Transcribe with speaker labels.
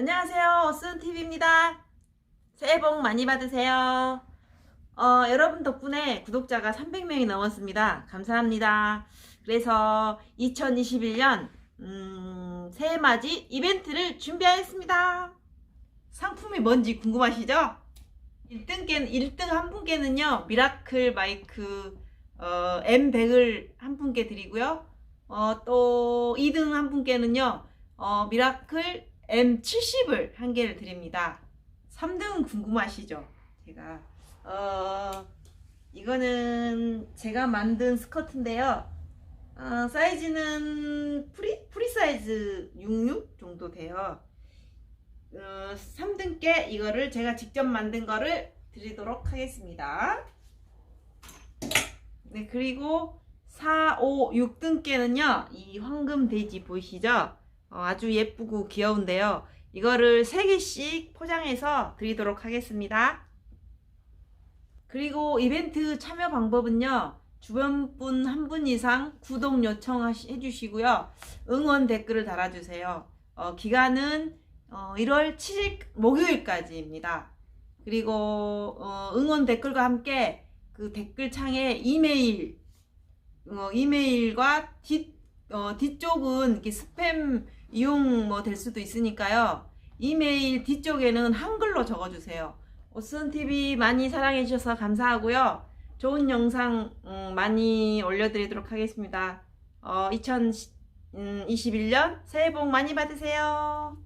Speaker 1: 안녕하세요. 어스운TV입니다. 새해 복 많이 받으세요. 어, 여러분 덕분에 구독자가 300명이 넘었습니다. 감사합니다. 그래서 2021년, 음, 새해 맞이 이벤트를 준비하였습니다. 상품이 뭔지 궁금하시죠? 1등께, 1등 한 분께는요, 미라클 마이크, 어, M100을 한 분께 드리고요. 어, 또 2등 한 분께는요, 어, 미라클 M70을 한 개를 드립니다. 3등은 궁금하시죠? 제가 어, 이거는 제가 만든 스커트인데요. 어, 사이즈는 프리, 프리 사이즈 66 정도 돼요. 어, 3등께 이거를 제가 직접 만든 거를 드리도록 하겠습니다. 네, 그리고 4, 5, 6등께는요, 이 황금 돼지 보이시죠? 어, 아주 예쁘고 귀여운데요. 이거를 3개씩 포장해서 드리도록 하겠습니다. 그리고 이벤트 참여 방법은요. 주변 분 한 분 이상 구독 요청해 주시고요. 응원 댓글을 달아주세요. 어, 기간은 어, 1월 7일 목요일까지입니다. 그리고 어, 응원 댓글과 함께 그 댓글창에 이메일 어, 이메일과 뒷 어, 뒤쪽은 이렇게 스팸 이용 뭐 될 수도 있으니까요. 이메일 뒤쪽에는 한글로 적어주세요. 오스은 TV 많이 사랑해 주셔서 감사하고요. 좋은 영상 음, 많이 올려드리도록 하겠습니다. 어, 2021년 새해 복 많이 받으세요.